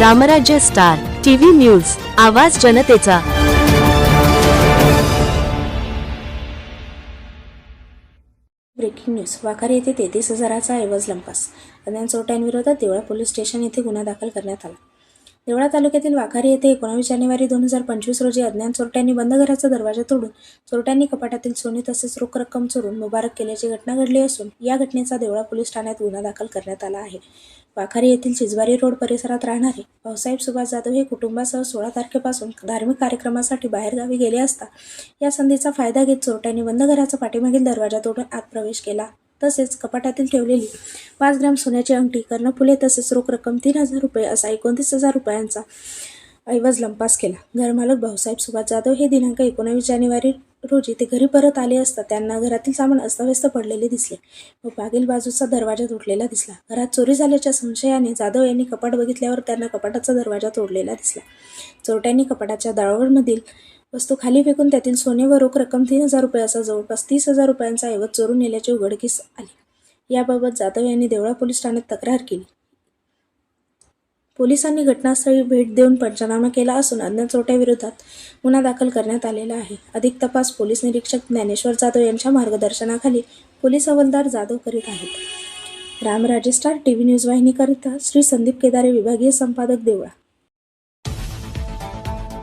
रामराज्य star TV news आवाज जनतेचा. Breaking news वाखारी येथे तेहतीस हजाराचा ऐवज लंपास. अज्ञान चोरट्यांविरोधात देवळा पोलीस स्टेशन येथे गुन्हा दाखल करण्यात आला. देवळा तालुक्यातील वाखारी येथे एकोणावीस जानेवारी दोन हजार पंचवीस रोजी अज्ञान चोरट्यांनी बंद घराचा दरवाजा तोडून चोरट्यांनी कपाटातील सोने तसेच रोख रक्कम चोरून मुबारक केल्याची घटना घडली असून या घटनेचा देवळा पोलीस ठाण्यात गुन्हा दाखल करण्यात आला आहे. वाखारी येथील चिजवारी रोड परिसरात राहणारे भाऊसाहेब सुभाष जाधव हे कुटुंबासह सोळा तारखेपासून धार्मिक कार्यक्रमासाठी बाहेरगावी गेले असता या संधीचा फायदा घेत चोरट्यांनी बंद घराचा पाठीमागील दरवाजा तोडून आत प्रवेश केला. तसेच कपाटातील ठेवलेली पाच ग्राम सोन्याची अंगठी कर्णफुले तसेच रोख रक्कम तीन हजार रुपये असा एकोणतीस हजार रुपयांचा ऐवज लंपास केला. घरमालक भाऊसाहेब सुभाष जाधव हे दिनांक एकोणावीस जानेवारी रोजी ते घरी परत आले असता त्यांना घरातील सामान अस्ताव्यस्त पडलेले दिसले व मागील बाजूचा दरवाजा तुटलेला दिसला. घरात चोरी झाल्याच्या संशयाने जाधव यांनी कपाट बघितल्यावर त्यांना कपाटाचा दरवाजा तोडलेला दिसला. चोरट्यांनी कपाटाच्या दारावरमधील वस्तू खाली फेकून त्यातील सोने व रोख रक्कम तीन हजार रुपये असा जवळपास तीस हजार रुपयांचा ऐवज चोरून नेल्याचे उघडकीस आले. याबाबत जाधव यांनी देवळा पोलीस ठाण्यात तक्रार केली. पोलिसांनी घटनास्थळी भेट देऊन पंचनामा केला असून अज्ञात चोट्याविरोधात गुन्हा दाखल करण्यात आलेला आहे. अधिक तपास पोलीस निरीक्षक ज्ञानेश्वर जाधव यांच्या मार्गदर्शनाखाली पोलीस हवालदार जाधव करीत आहेत. रामराजे स्टार टीव्ही न्यूज वाहिनीकरिता श्री संदीप केदारे विभागीय संपादक Deola.